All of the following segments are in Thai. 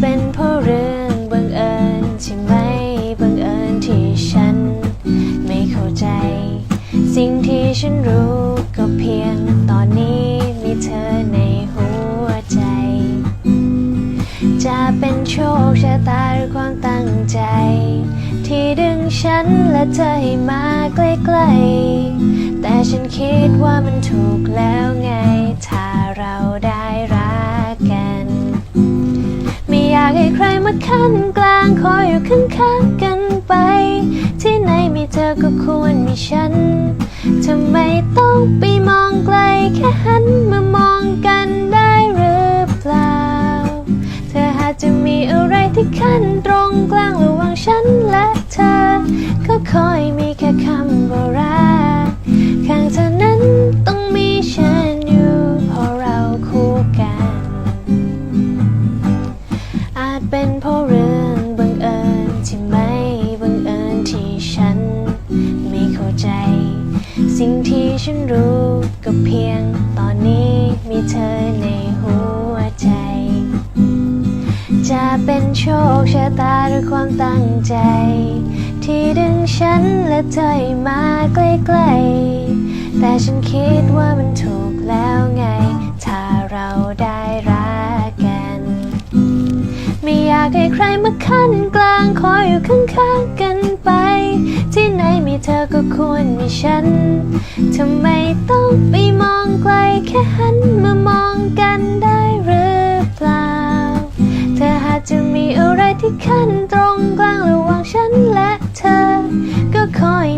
เป็นเพราะเรื่องบังเอิญใช่ไหมบังเอิญที่ฉัน ไม่เข้าใจ สิ่งที่ฉันรู้ก็เพียงตอนนี้มีเธอในหัวใจ จะเป็นโชคชะตาหรือความตั้งใจ ที่ดึงฉันและเธอให้มาใกล้ๆแต่ฉันคิดว่ามันถูกแล้วไงถ้าเราางคอยอยู่ข้างๆกันไป ที่ไหนมีเธอก็ควรมีฉันทำไมต้องไปมองไกลแค่หันมามองกันได้หรือเปล่า เธอหากจะมีอะไรที่ขั้นตรงกลางระหว่างฉันและเธอ ก็คอยมีแค่คำว่ารักข้างเธอนั้นต้องมีฉันอยู่เพราะเราคู่กัน อาจเป็นเพราะ สิ่งที่ฉันรู้ก็เพียงตอนนี้มีเธอในหัวใจ จะเป็นโชคชะตาหรือความตั้งใจ ที่ดึงฉันและเธอมาใกล้ๆ แต่ฉันคิดว่ามันถูกแล้วไง ถ้าเราได้รักกัน ไม่อยากให้ใครมาขั้นกลางคอยอยู่ข้างๆกัน เธอก็ควรมีฉันทำไมต้องไปมองไกลแค่หันมามองกันได้หรือเปล่า เธอหากจะมีอะไรที่ขั้นตรงกลางระหว่างฉันและเธอ ก็คอย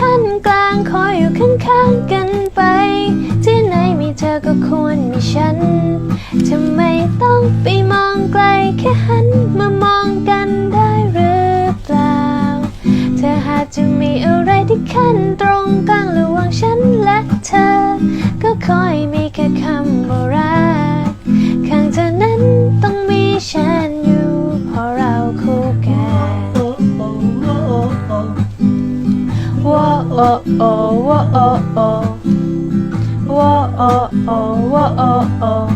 ขั้นกลางคอยอยู่ข้างๆกันไป ที่ไหนมีเธอก็ควรมีฉันทำไมต้องไปมองไกลแค่หันมามองกันได้หรือเปล่า เธอหากจะมีอะไรที่ขั้นตรงกลางระหว่างฉันและเธอ ก็คอยมีแค่คำ oh, oh, whoa, oh, oh. Whoa, oh, oh, whoa, oh, oh.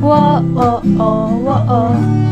Whoa, oh, oh, whoa, oh.